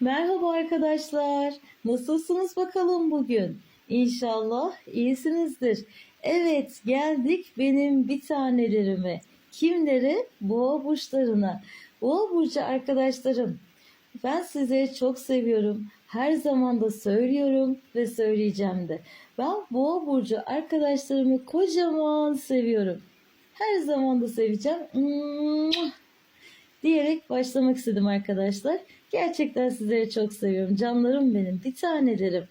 Merhaba arkadaşlar. Nasılsınız bakalım bugün? İnşallah iyisinizdir. Evet geldik benim bir tanelerime. Kimlere? Boğa burçlarına. Boğa burcu arkadaşlarım. Ben sizleri çok seviyorum. Her zaman da söylüyorum ve söyleyeceğim de. Ben Boğa burcu arkadaşlarımı kocaman seviyorum. Her zaman da seveceğim. Diyerek başlamak istedim arkadaşlar. Gerçekten sizleri çok seviyorum. Canlarım benim, bir tanelerim.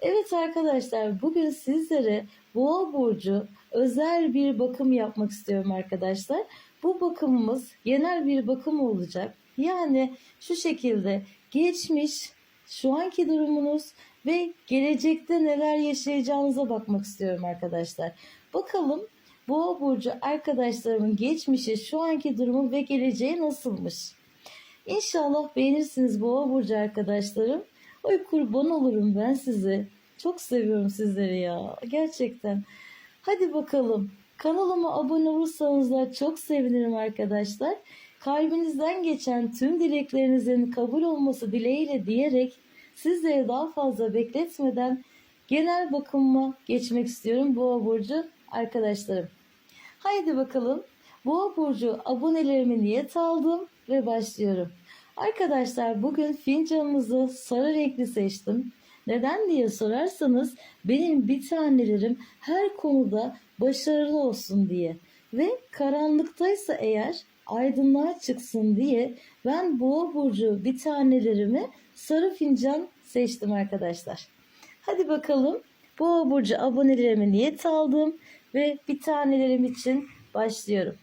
Evet arkadaşlar bugün sizlere Boğa burcu özel bir bakım yapmak istiyorum arkadaşlar. Bu bakımımız genel bir bakım olacak. Yani şu şekilde geçmiş, şu anki durumunuz ve gelecekte neler yaşayacağınıza bakmak istiyorum arkadaşlar. Bakalım Boğa burcu arkadaşlarımın geçmişi, şu anki durumu ve geleceği nasılmış? İnşallah beğenirsiniz Boğa burcu arkadaşlarım. Oy kurban olurum ben sizi. Çok seviyorum sizleri ya. Gerçekten. Hadi bakalım. Kanalıma abone olursanız da çok sevinirim arkadaşlar. Kalbinizden geçen tüm dileklerinizin kabul olması dileğiyle diyerek sizleri daha fazla bekletmeden genel bakıma geçmek istiyorum Boğa burcu arkadaşlarım. Haydi bakalım. Boğa burcu abonelerimi niyet aldım ve başlıyorum. Arkadaşlar bugün fincanımızı sarı renkli seçtim. Neden diye sorarsanız benim bir tanelerim her konuda başarılı olsun diye ve karanlıktaysa eğer aydınlığa çıksın diye ben boğa burcu bir tanelerimi sarı fincan seçtim arkadaşlar. Hadi bakalım boğa burcu abonelerime niyet aldım ve bir tanelerim için başlıyorum.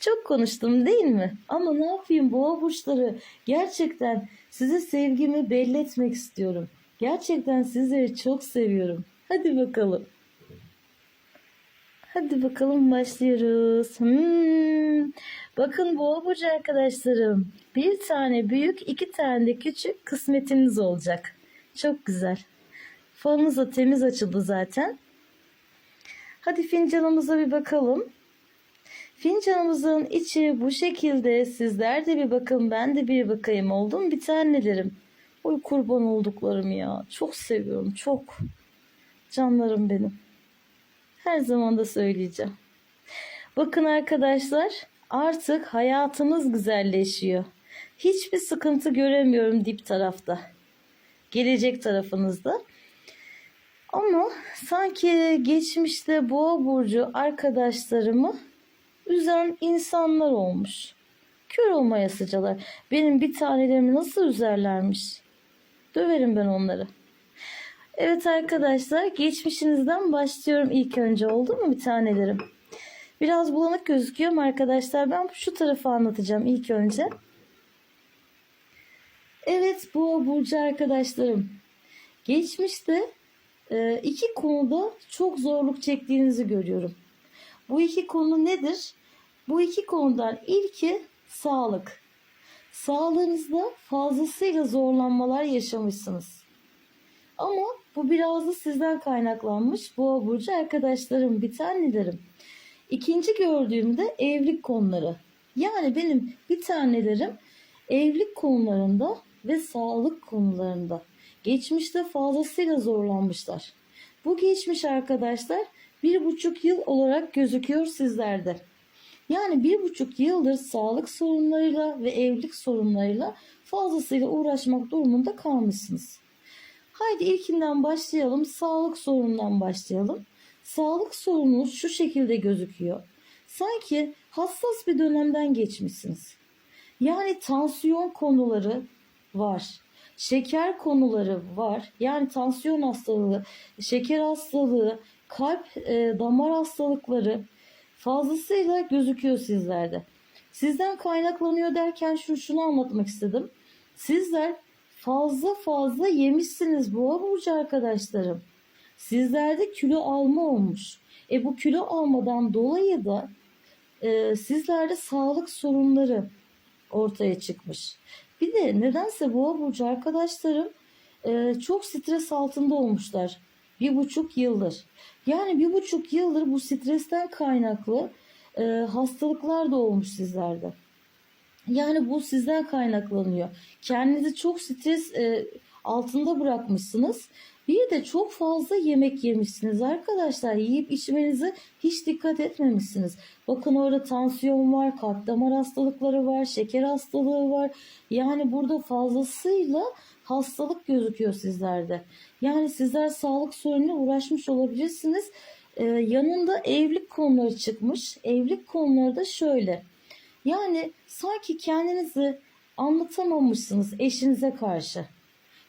Çok konuştum değil mi? Ama ne yapayım boğa burçları gerçekten size sevgimi belli etmek istiyorum. Gerçekten sizleri çok seviyorum. Hadi bakalım. Hadi bakalım başlıyoruz. Hmm. Bakın boğa burcu arkadaşlarım. Bir tane büyük, iki tane de küçük kısmetiniz olacak. Çok güzel. Falınız da temiz açıldı zaten. Hadi fincanımıza bir bakalım. Fincanımızın içi bu şekilde. Sizler de bir bakın ben de bir bakayım oldu mu bir tanelerim. Oy kurban olduklarım ya. Çok seviyorum çok. Canlarım benim. Her zaman da söyleyeceğim. Bakın arkadaşlar artık hayatımız güzelleşiyor. Hiçbir sıkıntı göremiyorum dip tarafta. Gelecek tarafınızda. Ama sanki geçmişte boğa burcu arkadaşlarımı üzen insanlar olmuş. Kör olmaya sıcalar. Benim bir tanelerimi nasıl üzerlermiş. Döverim ben onları. Evet arkadaşlar geçmişinizden başlıyorum ilk önce oldu mu bir tanelerim? Biraz bulanık gözüküyor ama arkadaşlar ben şu tarafı anlatacağım ilk önce. Evet bu Burcu arkadaşlarım. Geçmişte e, iki konuda çok zorluk çektiğinizi görüyorum. Bu iki konu nedir? Bu iki konudan ilki sağlık. Sağlığınızda fazlasıyla zorlanmalar yaşamışsınız. Ama bu biraz da sizden kaynaklanmış boğa burcu arkadaşlarım, bir tanelerim. İkinci gördüğümde evlilik konuları. Yani benim bir tanelerim evlilik konularında ve sağlık konularında. Geçmişte fazlasıyla zorlanmışlar. Bu geçmiş arkadaşlar bir buçuk yıl olarak gözüküyor sizlerde. Yani bir buçuk yıldır sağlık sorunlarıyla ve evlilik sorunlarıyla fazlasıyla uğraşmak durumunda kalmışsınız. Haydi ilkinden başlayalım. Sağlık sorunundan başlayalım. Sağlık sorununuz şu şekilde gözüküyor. Sanki hassas bir dönemden geçmişsiniz. Yani tansiyon konuları var. Şeker konuları var. Yani tansiyon hastalığı, şeker hastalığı, kalp e, damar hastalıkları fazlasıyla gözüküyor sizlerde. Sizden kaynaklanıyor derken şu şunu anlatmak istedim. Sizler fazla fazla yemişsiniz boğa burcu arkadaşlarım. Sizlerde kilo alma olmuş. E bu kilo almadan dolayı da e, sizlerde sağlık sorunları ortaya çıkmış. Bir de nedense boğa burcu arkadaşlarım e, çok stres altında olmuşlar. Bir buçuk yıldır. Yani bir buçuk yıldır bu stresten kaynaklı e, hastalıklar da olmuş sizlerde. Yani bu sizden kaynaklanıyor. Kendinizi çok stres e, altında bırakmışsınız. Bir de çok fazla yemek yemişsiniz arkadaşlar. Yiyip içmenize hiç dikkat etmemişsiniz. Bakın orada tansiyon var, kalp damar hastalıkları var, şeker hastalığı var. Yani burada fazlasıyla hastalık gözüküyor sizlerde. Yani sizler sağlık sorunuyla uğraşmış olabilirsiniz. Ee, yanında evlilik konuları çıkmış. Evlilik konuları da şöyle. Yani sanki kendinizi anlatamamışsınız eşinize karşı.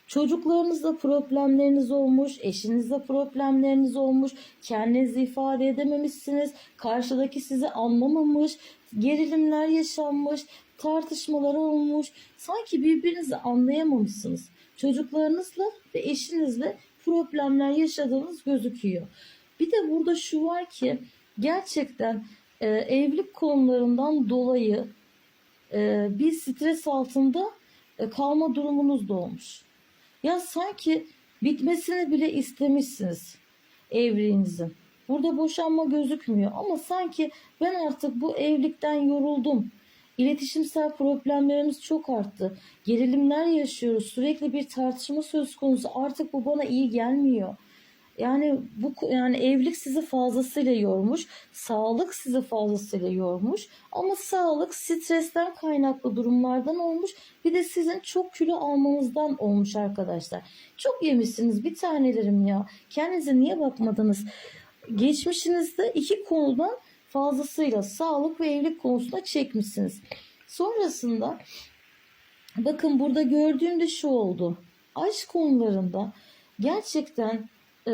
Çocuklarınızla problemleriniz olmuş, eşinizle problemleriniz olmuş, kendinizi ifade edememişsiniz, karşıdaki sizi anlamamış, gerilimler yaşanmış, tartışmalar olmuş. Sanki birbirinizi anlayamamışsınız. Çocuklarınızla ve eşinizle problemler yaşadığınız gözüküyor. Bir de burada şu var ki gerçekten e, evlilik konularından dolayı e, bir stres altında e, kalma durumunuz da olmuş. Ya sanki bitmesini bile istemişsiniz evliliğinizin. Burada boşanma gözükmüyor ama sanki ben artık bu evlilikten yoruldum. İletişimsel problemlerimiz çok arttı. Gerilimler yaşıyoruz. Sürekli bir tartışma söz konusu. Artık bu bana iyi gelmiyor. Yani bu yani evlilik sizi fazlasıyla yormuş, sağlık sizi fazlasıyla yormuş ama sağlık stresten kaynaklı durumlardan olmuş. Bir de sizin çok kilo almanızdan olmuş arkadaşlar. Çok yemişsiniz bir tanelerim ya. Kendinize niye bakmadınız? Geçmişinizde iki konudan fazlasıyla sağlık ve evlilik konusunda çekmişsiniz. Sonrasında bakın burada gördüğüm de şu oldu. Aşk konularında gerçekten e,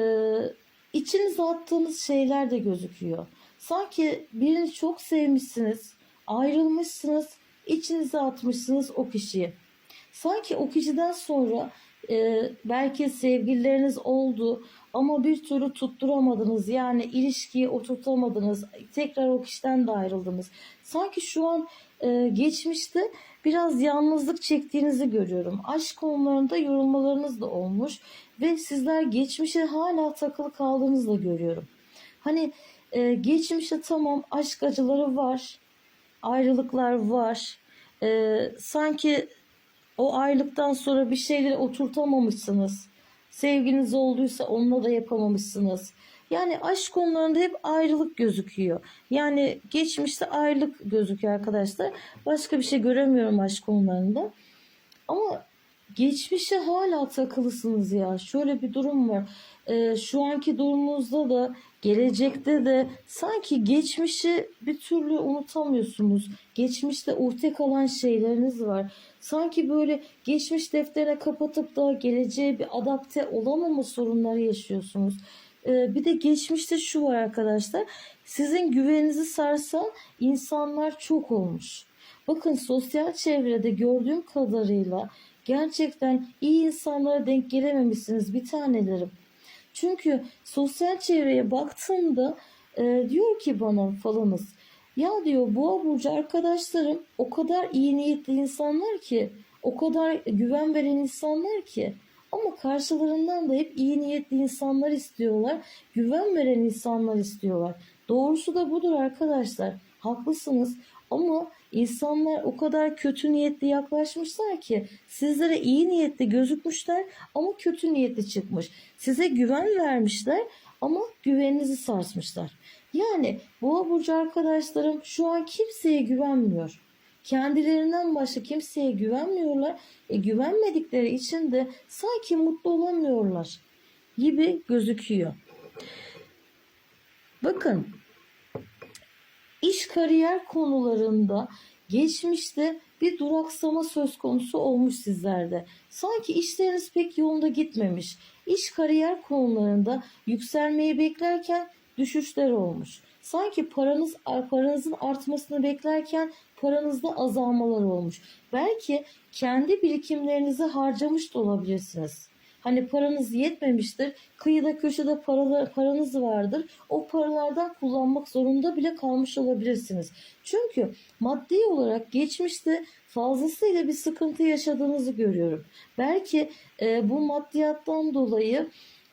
içinize attığınız şeyler de gözüküyor. Sanki birini çok sevmişsiniz, ayrılmışsınız, içinize atmışsınız o kişiyi. Sanki o kişiden sonra e, belki sevgilileriniz oldu ama bir türlü tutturamadınız. Yani ilişkiyi oturtamadınız. Tekrar o kişiden de ayrıldınız. Sanki şu an e, geçmişte biraz yalnızlık çektiğinizi görüyorum. Aşk konularında yorulmalarınız da olmuş ve sizler geçmişe hala takılı kaldığınızı da görüyorum. Hani e, geçmişte tamam aşk acıları var, ayrılıklar var. E, sanki o ayrılıktan sonra bir şeyleri oturtamamışsınız. Sevginiz olduysa onunla da yapamamışsınız. Yani aşk konularında hep ayrılık gözüküyor. Yani geçmişte ayrılık gözüküyor arkadaşlar. Başka bir şey göremiyorum aşk konularında. Ama geçmişe hala takılısınız ya. Şöyle bir durum var. Ee, şu anki durumunuzda da gelecekte de sanki geçmişi bir türlü unutamıyorsunuz. Geçmişte uhde kalan şeyleriniz var. Sanki böyle geçmiş defterine kapatıp da geleceğe bir adapte olamama sorunları yaşıyorsunuz. Ee, bir de geçmişte şu var arkadaşlar. Sizin güveninizi sarsan insanlar çok olmuş. Bakın sosyal çevrede gördüğüm kadarıyla gerçekten iyi insanlara denk gelememişsiniz bir tanelerim. Çünkü sosyal çevreye baktığımda e, diyor ki bana falanız ya diyor boğa burcu arkadaşlarım o kadar iyi niyetli insanlar ki o kadar güven veren insanlar ki ama karşılarından da hep iyi niyetli insanlar istiyorlar. Güven veren insanlar istiyorlar. Doğrusu da budur arkadaşlar. Haklısınız ama insanlar o kadar kötü niyetli yaklaşmışlar ki sizlere iyi niyetli gözükmüşler ama kötü niyetli çıkmış. Size güven vermişler ama güveninizi sarsmışlar. Yani boğa burcu arkadaşlarım şu an kimseye güvenmiyor. Kendilerinden başka kimseye güvenmiyorlar. E, güvenmedikleri için de sanki mutlu olamıyorlar gibi gözüküyor. Bakın iş kariyer konularında geçmişte bir duraksama söz konusu olmuş sizlerde. Sanki işleriniz pek yolunda gitmemiş. İş kariyer konularında yükselmeyi beklerken düşüşler olmuş. Sanki paranız paranızın artmasını beklerken paranızda azalmalar olmuş. Belki kendi birikimlerinizi harcamış da olabilirsiniz. Hani paranız yetmemiştir. Kıyıda köşede paralar, paranız vardır. O paralardan kullanmak zorunda bile kalmış olabilirsiniz. Çünkü maddi olarak geçmişte fazlasıyla bir sıkıntı yaşadığınızı görüyorum. Belki e, bu maddiyattan dolayı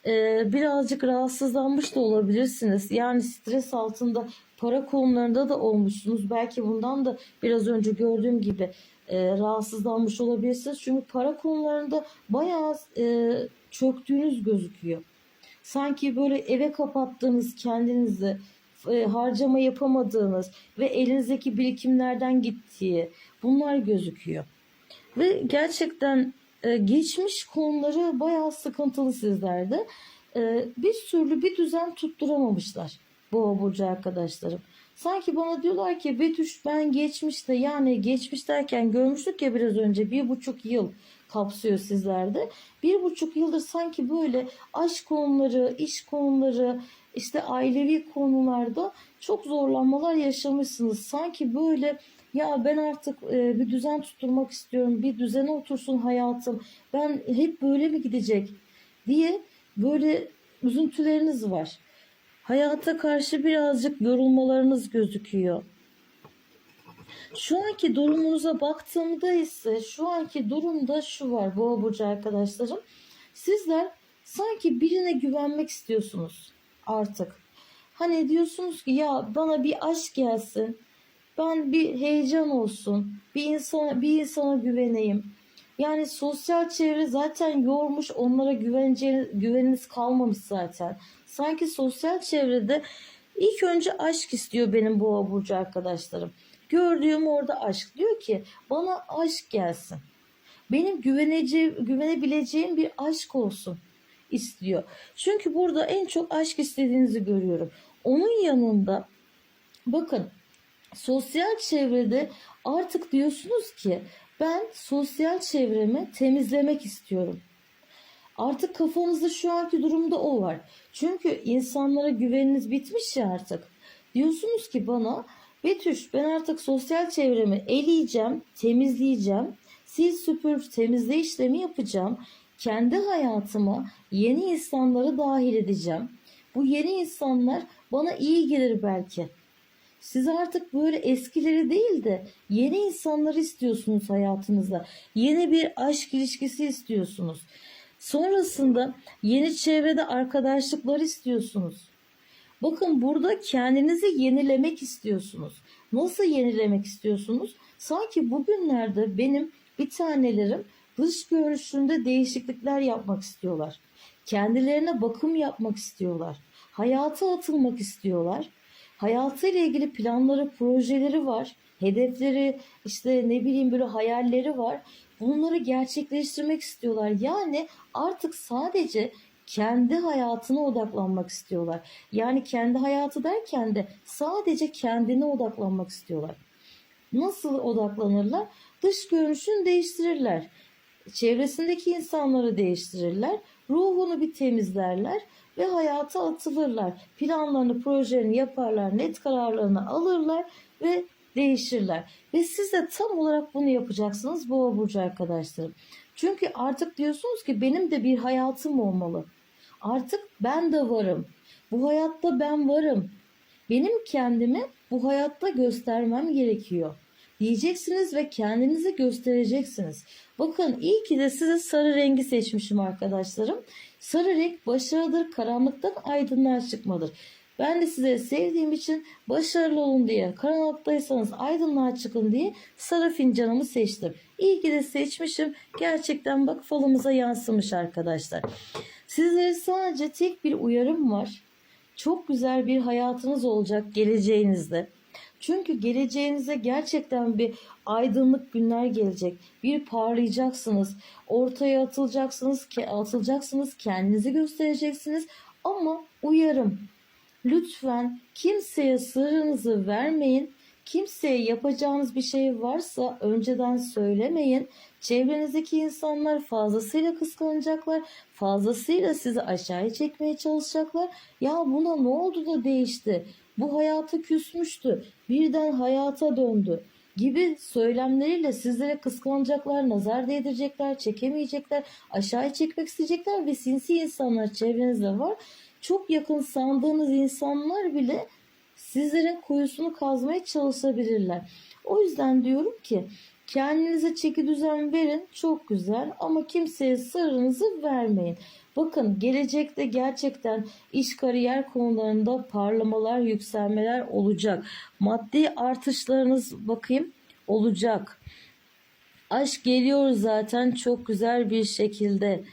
e, birazcık rahatsızlanmış da olabilirsiniz. Yani stres altında para konularında da olmuşsunuz. Belki bundan da biraz önce gördüğüm gibi e, rahatsızlanmış olabilirsiniz. Çünkü para konularında bayağı e, çöktüğünüz gözüküyor. Sanki böyle eve kapattığınız kendinizi, e, harcama yapamadığınız ve elinizdeki birikimlerden gittiği bunlar gözüküyor. Ve gerçekten e, geçmiş konuları bayağı sıkıntılı sizlerde. E, bir türlü bir düzen tutturamamışlar boğa burcu arkadaşlarım. Sanki bana diyorlar ki Betüş ben geçmişte yani geçmiş derken görmüştük ya biraz önce bir buçuk yıl kapsıyor sizlerde. Bir buçuk yıldır sanki böyle aşk konuları, iş konuları, işte ailevi konularda çok zorlanmalar yaşamışsınız. Sanki böyle ya ben artık e, bir düzen tutturmak istiyorum, bir düzene otursun hayatım, ben hep böyle mi gidecek diye böyle üzüntüleriniz var. Hayata karşı birazcık yorulmalarınız gözüküyor. Şu anki durumunuza baktığımda ise şu anki durumda şu var Boğa burcu arkadaşlarım. Sizler sanki birine güvenmek istiyorsunuz artık. Hani diyorsunuz ki ya bana bir aşk gelsin. Ben bir heyecan olsun. Bir insana bir insana güveneyim. Yani sosyal çevre zaten yormuş. Onlara güveneceğiniz, güveniniz kalmamış zaten. Sanki sosyal çevrede ilk önce aşk istiyor benim boğa burcu arkadaşlarım. Gördüğüm orada aşk. Diyor ki bana aşk gelsin. Benim güveneceğim, güvenebileceğim bir aşk olsun istiyor. Çünkü burada en çok aşk istediğinizi görüyorum. Onun yanında bakın sosyal çevrede artık diyorsunuz ki ben sosyal çevremi temizlemek istiyorum. Artık kafanızda şu anki durumda o var. Çünkü insanlara güveniniz bitmiş ya artık. Diyorsunuz ki bana Betüş ben artık sosyal çevremi eleyeceğim, temizleyeceğim. Sil süpür temizle işlemi yapacağım. Kendi hayatıma yeni insanları dahil edeceğim. Bu yeni insanlar bana iyi gelir belki. Siz artık böyle eskileri değil de yeni insanları istiyorsunuz hayatınızda. Yeni bir aşk ilişkisi istiyorsunuz. Sonrasında yeni çevrede arkadaşlıklar istiyorsunuz. Bakın burada kendinizi yenilemek istiyorsunuz. Nasıl yenilemek istiyorsunuz? Sanki bugünlerde benim bir tanelerim dış görünüşünde değişiklikler yapmak istiyorlar. Kendilerine bakım yapmak istiyorlar. Hayata atılmak istiyorlar. Hayatıyla ilgili planları, projeleri var. Hedefleri, işte ne bileyim böyle hayalleri var. Bunları gerçekleştirmek istiyorlar. Yani artık sadece kendi hayatına odaklanmak istiyorlar. Yani kendi hayatı derken de sadece kendine odaklanmak istiyorlar. Nasıl odaklanırlar? Dış görünüşünü değiştirirler. Çevresindeki insanları değiştirirler. Ruhunu bir temizlerler ve hayata atılırlar. Planlarını, projelerini yaparlar, net kararlarını alırlar ve değişirler. Ve siz de tam olarak bunu yapacaksınız Boğa burcu arkadaşlarım. Çünkü artık diyorsunuz ki benim de bir hayatım olmalı. Artık ben de varım. Bu hayatta ben varım. Benim kendimi bu hayatta göstermem gerekiyor. Diyeceksiniz ve kendinizi göstereceksiniz. Bakın iyi ki de size sarı rengi seçmişim arkadaşlarım. Sarı renk başarıdır, karanlıktan aydınlığa çıkmadır. Ben de size sevdiğim için başarılı olun diye, karanlıktaysanız aydınlığa çıkın diye sarı fincanımı seçtim. İyi ki de seçmişim. Gerçekten bak falımıza yansımış arkadaşlar. Sizlere sadece tek bir uyarım var. Çok güzel bir hayatınız olacak geleceğinizde. Çünkü geleceğinize gerçekten bir aydınlık günler gelecek. Bir parlayacaksınız. Ortaya atılacaksınız, atılacaksınız, kendinizi göstereceksiniz. Ama uyarım. Lütfen kimseye sırrınızı vermeyin. Kimseye yapacağınız bir şey varsa önceden söylemeyin. Çevrenizdeki insanlar fazlasıyla kıskanacaklar. Fazlasıyla sizi aşağıya çekmeye çalışacaklar. Ya buna ne oldu da değişti? Bu hayatı küsmüştü. Birden hayata döndü gibi söylemleriyle sizlere kıskanacaklar, nazar değdirecekler, çekemeyecekler, aşağıya çekmek isteyecekler ve sinsi insanlar çevrenizde var. Çok yakın sandığınız insanlar bile sizlerin kuyusunu kazmaya çalışabilirler. O yüzden diyorum ki Kendinize çeki düzen verin çok güzel ama kimseye sırrınızı vermeyin. Bakın gelecekte gerçekten iş kariyer konularında parlamalar, yükselmeler olacak. Maddi artışlarınız bakayım olacak. Aşk geliyor zaten çok güzel bir şekilde.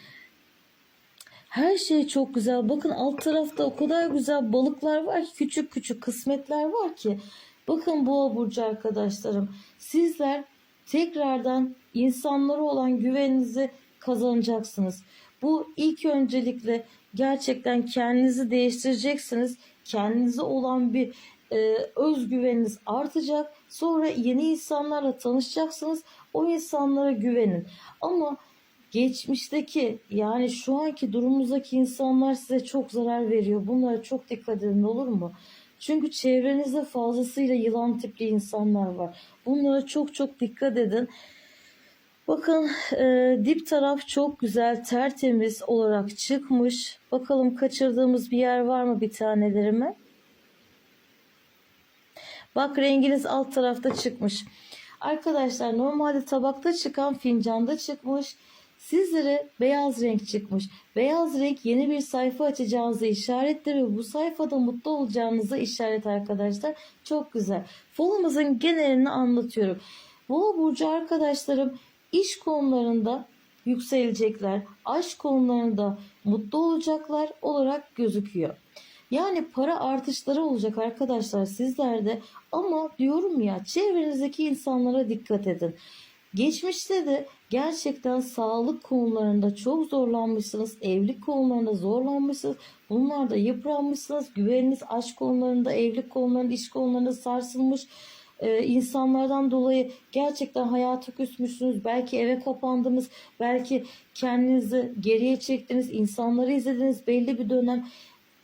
Her şey çok güzel. Bakın alt tarafta o kadar güzel balıklar var ki küçük küçük kısmetler var ki. Bakın boğa burcu arkadaşlarım. Sizler tekrardan insanlara olan güveninizi kazanacaksınız. Bu ilk öncelikle gerçekten kendinizi değiştireceksiniz. Kendinize olan bir e, özgüveniniz artacak. Sonra yeni insanlarla tanışacaksınız. O insanlara güvenin. Ama geçmişteki yani şu anki durumunuzdaki insanlar size çok zarar veriyor. Bunlara çok dikkat edin olur mu? Çünkü çevrenizde fazlasıyla yılan tipli insanlar var. Bunlara çok çok dikkat edin. Bakın e, dip taraf çok güzel tertemiz olarak çıkmış. Bakalım kaçırdığımız bir yer var mı bir tanelerime? Bak renginiz alt tarafta çıkmış. Arkadaşlar normalde tabakta çıkan fincanda çıkmış. Sizlere beyaz renk çıkmış. Beyaz renk yeni bir sayfa açacağınızı işaretler ve bu sayfada mutlu olacağınızı işaret arkadaşlar. Çok güzel. Falımızın genelini anlatıyorum. Boğa burcu arkadaşlarım iş konularında yükselecekler. Aşk konularında mutlu olacaklar olarak gözüküyor. Yani para artışları olacak arkadaşlar sizlerde ama diyorum ya çevrenizdeki insanlara dikkat edin. Geçmişte de gerçekten sağlık konularında çok zorlanmışsınız. Evlilik konularında zorlanmışsınız. Bunlarda yıpranmışsınız. Güveniniz aşk konularında, evlilik konularında, iş konularında sarsılmış. Ee, insanlardan dolayı gerçekten hayata küsmüşsünüz. Belki eve kapandınız. Belki kendinizi geriye çektiniz. insanları izlediniz belli bir dönem.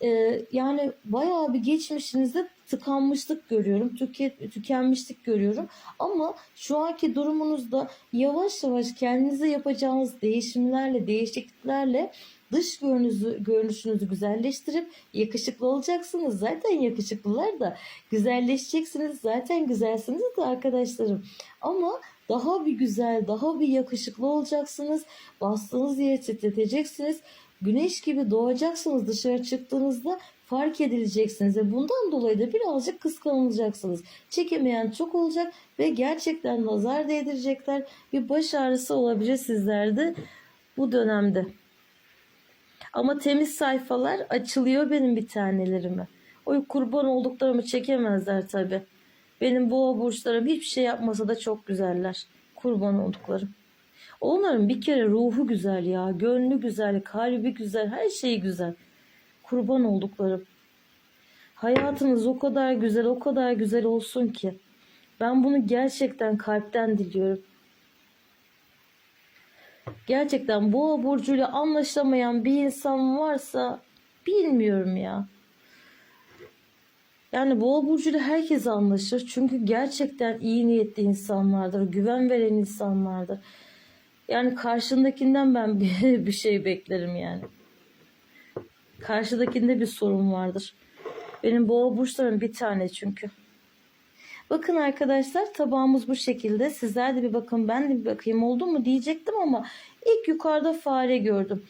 Ee, yani bayağı bir geçmişinizde tıkanmışlık görüyorum, tüket, tükenmişlik görüyorum. Ama şu anki durumunuzda yavaş yavaş kendinize yapacağınız değişimlerle, değişikliklerle dış görünüşü, görünüşünüzü güzelleştirip yakışıklı olacaksınız. Zaten yakışıklılar da güzelleşeceksiniz. Zaten güzelsiniz de arkadaşlarım. Ama daha bir güzel, daha bir yakışıklı olacaksınız. Bastığınız yeri titreteceksiniz. Güneş gibi doğacaksınız dışarı çıktığınızda fark edileceksiniz ve bundan dolayı da birazcık kıskanılacaksınız. Çekemeyen çok olacak ve gerçekten nazar değdirecekler. Bir baş ağrısı olabilir sizlerde bu dönemde. Ama temiz sayfalar açılıyor benim bir tanelerime. O kurban olduklarımı çekemezler tabi. Benim boğa burçlarım hiçbir şey yapmasa da çok güzeller. Kurban olduklarım. Onların bir kere ruhu güzel ya. Gönlü güzel, kalbi güzel, her şeyi güzel. Kurban olduklarım. Hayatınız o kadar güzel, o kadar güzel olsun ki. Ben bunu gerçekten kalpten diliyorum. Gerçekten boğa burcuyla anlaşamayan bir insan varsa bilmiyorum ya. Yani boğa burcuyla herkes anlaşır. Çünkü gerçekten iyi niyetli insanlardır, güven veren insanlardır. Yani karşındakinden ben bir şey beklerim yani. Karşıdakinde bir sorun vardır. Benim boğa burçlarım bir tane çünkü. Bakın arkadaşlar tabağımız bu şekilde. Sizler de bir bakın ben de bir bakayım oldu mu diyecektim ama ilk yukarıda fare gördüm.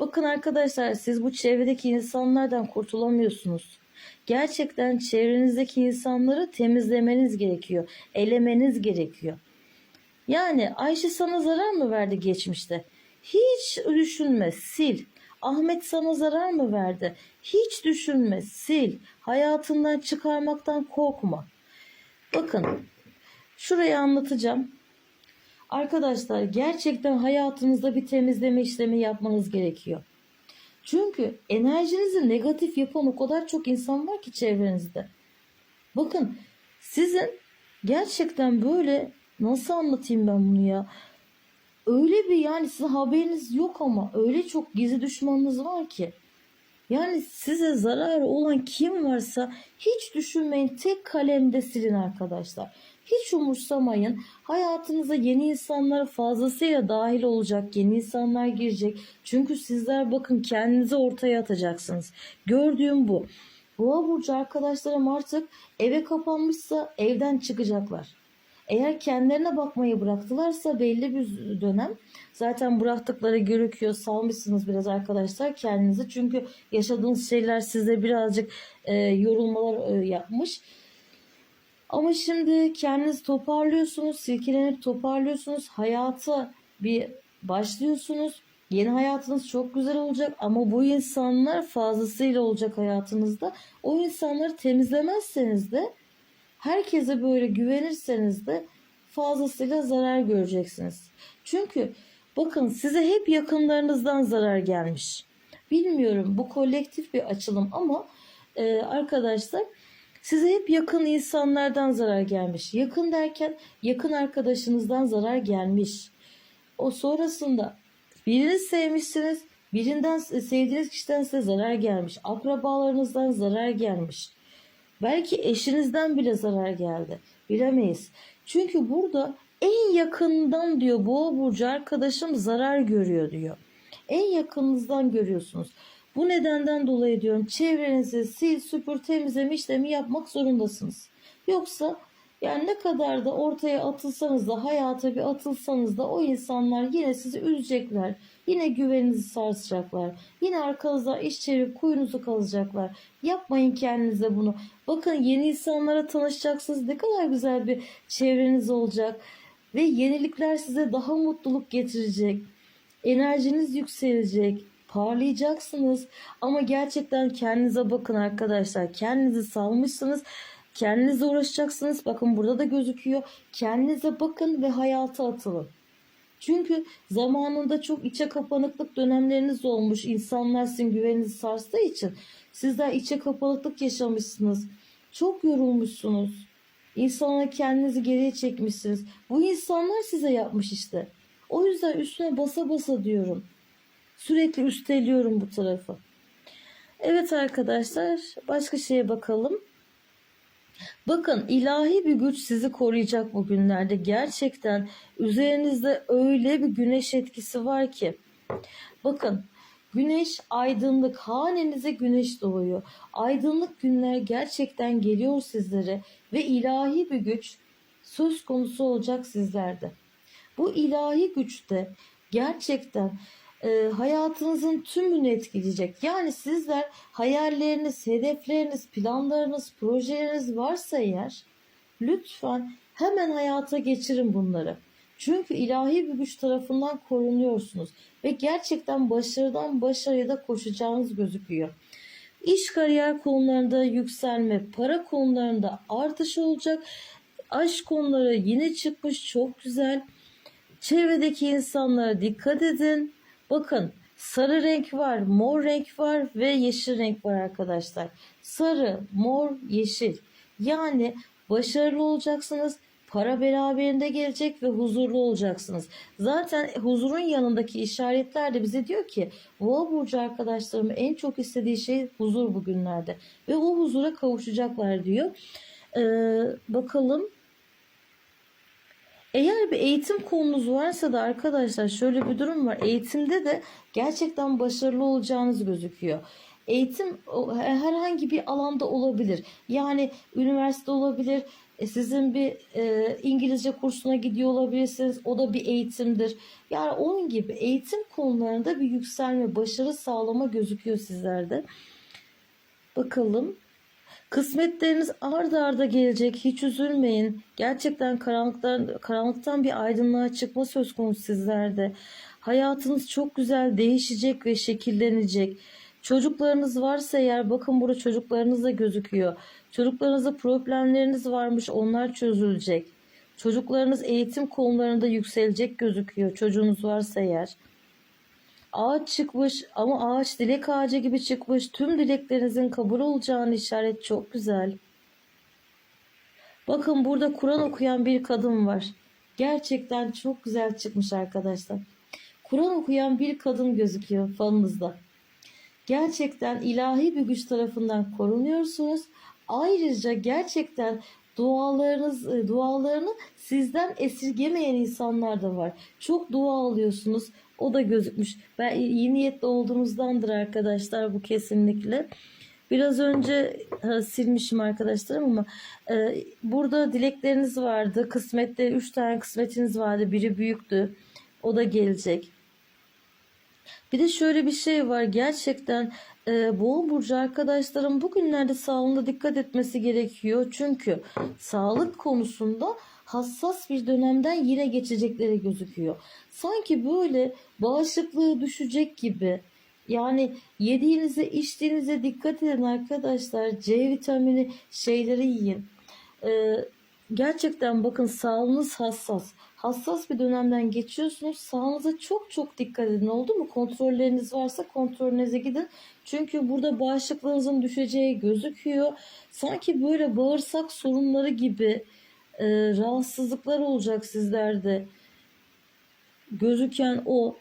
Bakın arkadaşlar siz bu çevredeki insanlardan kurtulamıyorsunuz. Gerçekten çevrenizdeki insanları temizlemeniz gerekiyor. Elemeniz gerekiyor. Yani Ayşe sana zarar mı verdi geçmişte? Hiç düşünme, sil. Ahmet sana zarar mı verdi? Hiç düşünme, sil. Hayatından çıkarmaktan korkma. Bakın, şurayı anlatacağım. Arkadaşlar gerçekten hayatınızda bir temizleme işlemi yapmanız gerekiyor. Çünkü enerjinizi negatif yapan o kadar çok insan var ki çevrenizde. Bakın sizin gerçekten böyle Nasıl anlatayım ben bunu ya? Öyle bir yani sizin haberiniz yok ama öyle çok gizli düşmanınız var ki. Yani size zararı olan kim varsa hiç düşünmeyin tek kalemde silin arkadaşlar. Hiç umursamayın. Hayatınıza yeni insanlar fazlasıyla dahil olacak. Yeni insanlar girecek. Çünkü sizler bakın kendinizi ortaya atacaksınız. Gördüğüm bu. Boğa burcu arkadaşlarım artık eve kapanmışsa evden çıkacaklar. Eğer kendilerine bakmayı bıraktılarsa belli bir dönem zaten bıraktıkları gerekiyor. Salmışsınız biraz arkadaşlar kendinizi. Çünkü yaşadığınız şeyler size birazcık e, yorulmalar e, yapmış. Ama şimdi kendinizi toparlıyorsunuz, silkelenip toparlıyorsunuz. Hayata bir başlıyorsunuz. Yeni hayatınız çok güzel olacak ama bu insanlar fazlasıyla olacak hayatınızda. O insanları temizlemezseniz de herkese böyle güvenirseniz de fazlasıyla zarar göreceksiniz. Çünkü bakın size hep yakınlarınızdan zarar gelmiş. Bilmiyorum bu kolektif bir açılım ama e, arkadaşlar size hep yakın insanlardan zarar gelmiş. Yakın derken yakın arkadaşınızdan zarar gelmiş. O sonrasında birini sevmişsiniz. Birinden sevdiğiniz kişiden size zarar gelmiş. Akrabalarınızdan zarar gelmiş. Belki eşinizden bile zarar geldi. Bilemeyiz. Çünkü burada en yakından diyor boğa burcu arkadaşım zarar görüyor diyor. En yakınınızdan görüyorsunuz. Bu nedenden dolayı diyorum çevrenizi sil süpür temizleme işlemi yapmak zorundasınız. Yoksa yani ne kadar da ortaya atılsanız da hayata bir atılsanız da o insanlar yine sizi üzecekler. Yine güveninizi sarsacaklar. Yine arkanızda iş çevirip kuyunuzu kazacaklar. Yapmayın kendinize bunu. Bakın yeni insanlara tanışacaksınız. Ne kadar güzel bir çevreniz olacak. Ve yenilikler size daha mutluluk getirecek. Enerjiniz yükselecek. Parlayacaksınız. Ama gerçekten kendinize bakın arkadaşlar. Kendinizi salmışsınız. Kendinize uğraşacaksınız. Bakın burada da gözüküyor. Kendinize bakın ve hayata atılın. Çünkü zamanında çok içe kapanıklık dönemleriniz olmuş. İnsanlar sizin güveninizi sarstığı için sizler içe kapanıklık yaşamışsınız. Çok yorulmuşsunuz. İnsanlar kendinizi geriye çekmişsiniz. Bu insanlar size yapmış işte. O yüzden üstüne basa basa diyorum. Sürekli üsteliyorum bu tarafı. Evet arkadaşlar başka şeye bakalım. Bakın ilahi bir güç sizi koruyacak bugünlerde. Gerçekten üzerinizde öyle bir güneş etkisi var ki. Bakın güneş aydınlık hanenize güneş doğuyor. Aydınlık günler gerçekten geliyor sizlere ve ilahi bir güç söz konusu olacak sizlerde. Bu ilahi güçte gerçekten e, hayatınızın tümünü etkileyecek. Yani sizler hayalleriniz, hedefleriniz, planlarınız, projeleriniz varsa eğer lütfen hemen hayata geçirin bunları. Çünkü ilahi bir güç tarafından korunuyorsunuz ve gerçekten başarıdan başarıya da koşacağınız gözüküyor. İş kariyer konularında yükselme, para konularında artış olacak. Aşk konuları yine çıkmış çok güzel. Çevredeki insanlara dikkat edin. Bakın sarı renk var, mor renk var ve yeşil renk var arkadaşlar. Sarı, mor, yeşil. Yani başarılı olacaksınız. Para beraberinde gelecek ve huzurlu olacaksınız. Zaten huzurun yanındaki işaretler de bize diyor ki Boğa burcu arkadaşlarımın en çok istediği şey huzur bugünlerde ve o huzura kavuşacaklar diyor. Ee, bakalım eğer bir eğitim konunuz varsa da arkadaşlar şöyle bir durum var. Eğitimde de gerçekten başarılı olacağınız gözüküyor. Eğitim herhangi bir alanda olabilir. Yani üniversite olabilir. E, sizin bir e, İngilizce kursuna gidiyor olabilirsiniz. O da bir eğitimdir. Yani onun gibi eğitim konularında bir yükselme, başarı sağlama gözüküyor sizlerde. Bakalım. Kısmetleriniz ard arda gelecek. Hiç üzülmeyin. Gerçekten karanlıktan, karanlıktan bir aydınlığa çıkma söz konusu sizlerde. Hayatınız çok güzel değişecek ve şekillenecek. Çocuklarınız varsa eğer bakın burada çocuklarınız da gözüküyor. Çocuklarınızda problemleriniz varmış onlar çözülecek. Çocuklarınız eğitim konularında yükselecek gözüküyor çocuğunuz varsa eğer. Ağaç çıkmış ama ağaç dilek ağacı gibi çıkmış. Tüm dileklerinizin kabul olacağını işaret çok güzel. Bakın burada Kur'an okuyan bir kadın var. Gerçekten çok güzel çıkmış arkadaşlar. Kur'an okuyan bir kadın gözüküyor falınızda. Gerçekten ilahi bir güç tarafından korunuyorsunuz. Ayrıca gerçekten dualarınız e, dualarını sizden esirgemeyen insanlar da var. Çok dua alıyorsunuz. O da gözükmüş. Ben iyi niyetli olduğunuzdandır arkadaşlar bu kesinlikle. Biraz önce ha, silmişim arkadaşlarım ama e, burada dilekleriniz vardı. Kısmette 3 tane kısmetiniz vardı. Biri büyüktü. O da gelecek. Bir de şöyle bir şey var. Gerçekten e, boğa burcu arkadaşlarım bugünlerde sağlığına dikkat etmesi gerekiyor. Çünkü sağlık konusunda hassas bir dönemden yine geçecekleri gözüküyor. Sanki böyle bağışıklığı düşecek gibi. Yani yediğinize içtiğinize dikkat edin arkadaşlar. C vitamini şeyleri yiyin. E, gerçekten bakın sağlığınız hassas. Hassas bir dönemden geçiyorsunuz. Sağlığınıza çok çok dikkat edin oldu mu? Kontrolleriniz varsa kontrolünüze gidin. Çünkü burada bağışıklığınızın düşeceği gözüküyor. Sanki böyle bağırsak sorunları gibi e, rahatsızlıklar olacak sizlerde. Gözüken o.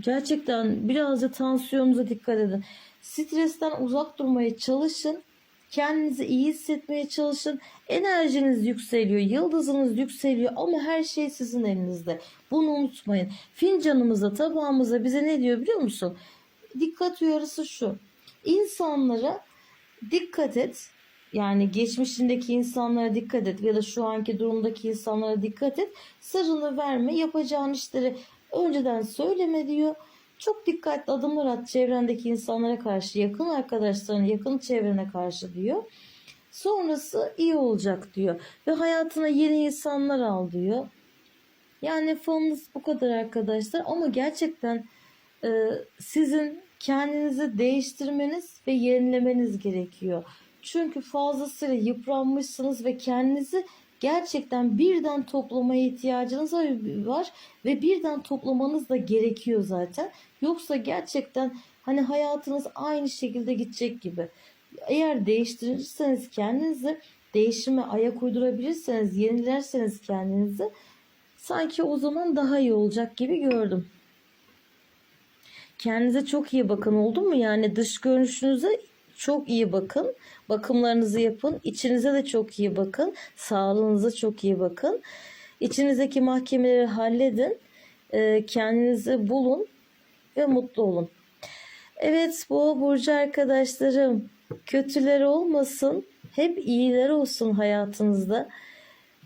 Gerçekten biraz da tansiyonunuza dikkat edin. Stresten uzak durmaya çalışın. Kendinizi iyi hissetmeye çalışın. Enerjiniz yükseliyor, yıldızınız yükseliyor ama her şey sizin elinizde. Bunu unutmayın. Fincanımıza, tabağımıza bize ne diyor biliyor musun? Dikkat uyarısı şu. İnsanlara dikkat et. Yani geçmişindeki insanlara dikkat et ya da şu anki durumdaki insanlara dikkat et. Sırrını verme, yapacağın işleri önceden söyleme diyor. Çok dikkatli adımlar at çevrendeki insanlara karşı, yakın arkadaşlarına, yakın çevrene karşı diyor. Sonrası iyi olacak diyor. Ve hayatına yeni insanlar al diyor. Yani falınız bu kadar arkadaşlar. Ama gerçekten e, sizin kendinizi değiştirmeniz ve yenilemeniz gerekiyor. Çünkü fazlasıyla yıpranmışsınız ve kendinizi gerçekten birden toplamaya ihtiyacınız var ve birden toplamanız da gerekiyor zaten. Yoksa gerçekten hani hayatınız aynı şekilde gidecek gibi. Eğer değiştirirseniz kendinizi, değişime ayak uydurabilirseniz, yenilerseniz kendinizi sanki o zaman daha iyi olacak gibi gördüm. Kendinize çok iyi bakın oldu mu? Yani dış görünüşünüze çok iyi bakın. Bakımlarınızı yapın. İçinize de çok iyi bakın. Sağlığınıza çok iyi bakın. İçinizdeki mahkemeleri halledin. Ee, Kendinizi bulun ve mutlu olun. Evet bu burcu arkadaşlarım kötüler olmasın. Hep iyiler olsun hayatınızda.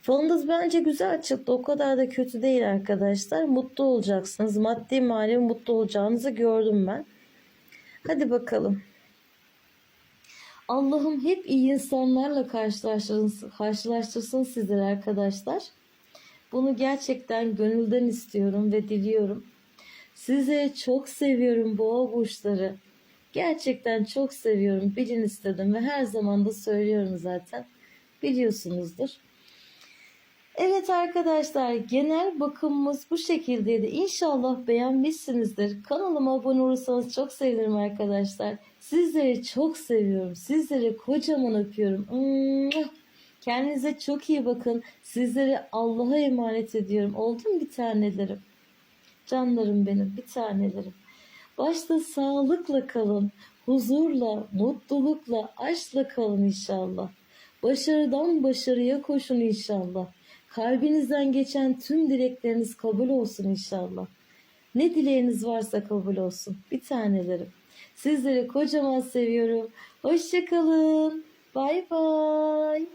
Falınız bence güzel çıktı. O kadar da kötü değil arkadaşlar. Mutlu olacaksınız. Maddi manevi mutlu olacağınızı gördüm ben. Hadi bakalım. Allah'ım hep iyi insanlarla karşılaştırsın, karşılaştırsın sizleri arkadaşlar. Bunu gerçekten gönülden istiyorum ve diliyorum. Sizi çok seviyorum boğa burçları. Gerçekten çok seviyorum. Bilin istedim ve her zaman da söylüyorum zaten. Biliyorsunuzdur. Evet arkadaşlar genel bakımımız bu şekildeydi. İnşallah beğenmişsinizdir. Kanalıma abone olursanız çok sevinirim arkadaşlar. Sizleri çok seviyorum. Sizleri kocaman öpüyorum. Kendinize çok iyi bakın. Sizleri Allah'a emanet ediyorum. Oldu mu bir tanelerim? Canlarım benim bir tanelerim. Başta sağlıkla kalın. Huzurla, mutlulukla, aşkla kalın inşallah. Başarıdan başarıya koşun inşallah. Kalbinizden geçen tüm dilekleriniz kabul olsun inşallah. Ne dileğiniz varsa kabul olsun. Bir tanelerim. Sizleri kocaman seviyorum. Hoşçakalın. Bay bay.